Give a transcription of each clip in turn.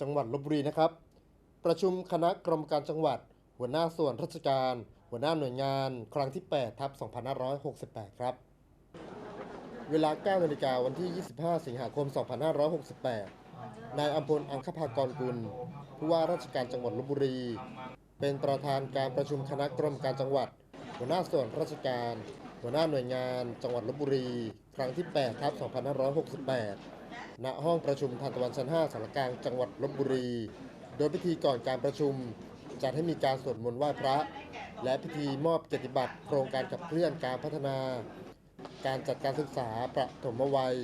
จังหวัดลบบุรีนะครับ ประชุมคณะกรรมการจังหวัด หัวหน้าส่วนราชการ หัวหน้าหน่วยงาน ครั้งที่ 8 ทับ 2568 ครับ เวลา 9 นาฬิกาวันที่ 25 สิงหาคม 2568 นายอัมพลอังคภากรกุล ผู้ว่าราชการจังหวัดลบบุรี เป็นประธานการประชุมคณะกรรมการจังหวัด หัวหน้าส่วนราชการ หัวหน้าหน่วยงานจังหวัดลบบุรี ครั้งที่8ทับ2568 ณ ห้องประชุมทานตะวันชั้น5สารกลางจังหวัดลบบุรี โดยพิธีก่อนการประชุม จัดให้มีการสวดมนต์ไหว้พระ และพิธีมอบเกียรติบัตรโครงการขับเคลื่อนการพัฒนา การจัดการศึกษาประถมวัย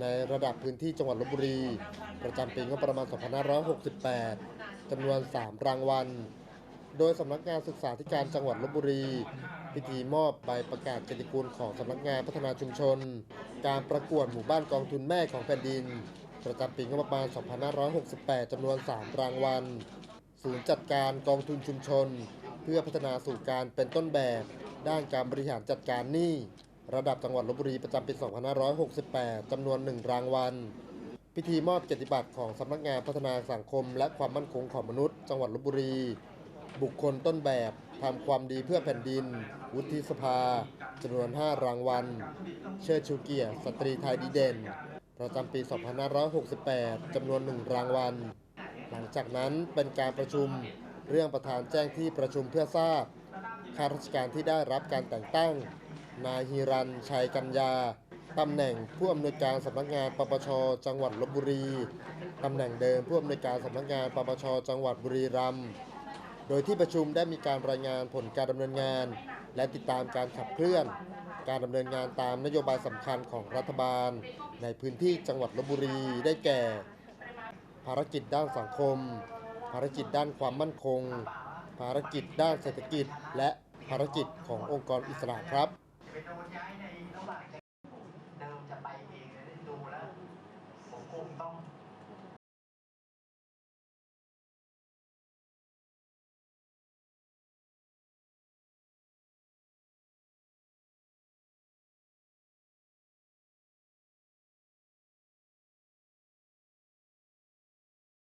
ในระดับพื้นที่จังหวัดลบบุรี ประจำปีงบประมาณ 2568 จำนวน 3 รางวัล โดยสำนักงานศึกษาธิการจังหวัดลบบุรี พิธีมอบใบประกาศเกียรติคุณของสำนักงานพัฒนาชุมชน การประกวดหมู่บ้านกองทุนแม่ของแผ่นดิน ประจำปีงบประมาณ 2568 จำนวน 3 รางวัล ศูนย์จัดการกองทุนชุมชน เพื่อพัฒนาสู่การเป็นต้นแบบ ด้านการบริหารจัดการหนี้ระดับจังหวัดลบบุรีประจำปี 2568 จำนวน 1 รางวัล พิธีมอบเกียรติบัตรของสำนักงานพัฒนาสังคม และความมั่นคงของมนุษย์ จังหวัดลบบุรี บุคคลต้นแบบ ทำความดีเพื่อแผ่นดิน วุฒิสภาจำนวน 5 รางวัล เชิดชูเกียรติสตรีไทยดีเด่น ประจำปี 2568 จำนวน 1 รางวัล หลังจากนั้นเป็นการประชุมเรื่องประธานแจ้งที่ประชุมเพื่อทราบข้าราชการที่ได้รับการแต่งตั้ง นายฮิรัน ชัยกัญญาตำแหน่งผู้อำนวยการสำนักงานปปช จังหวัดลบบุรี ตำแหน่งเดิมผู้อำนวยการสำนักงานปปช จังหวัดบุรีรัมย์ โดยที่ประชุมได้มีการรายงานผลการดำเนินงาน และติดตามการขับเคลื่อน การดำเนินงานตามนโยบายสำคัญของรัฐบาล ในพื้นที่จังหวัดลบบุรีได้แก่ ภารกิจด้านสังคม ภารกิจด้านความมั่นคง ภารกิจด้านเศรษฐกิจ และภารกิจขององค์กรอิสระครับเดิมจะไปเองดูแล้วผมคงต้อง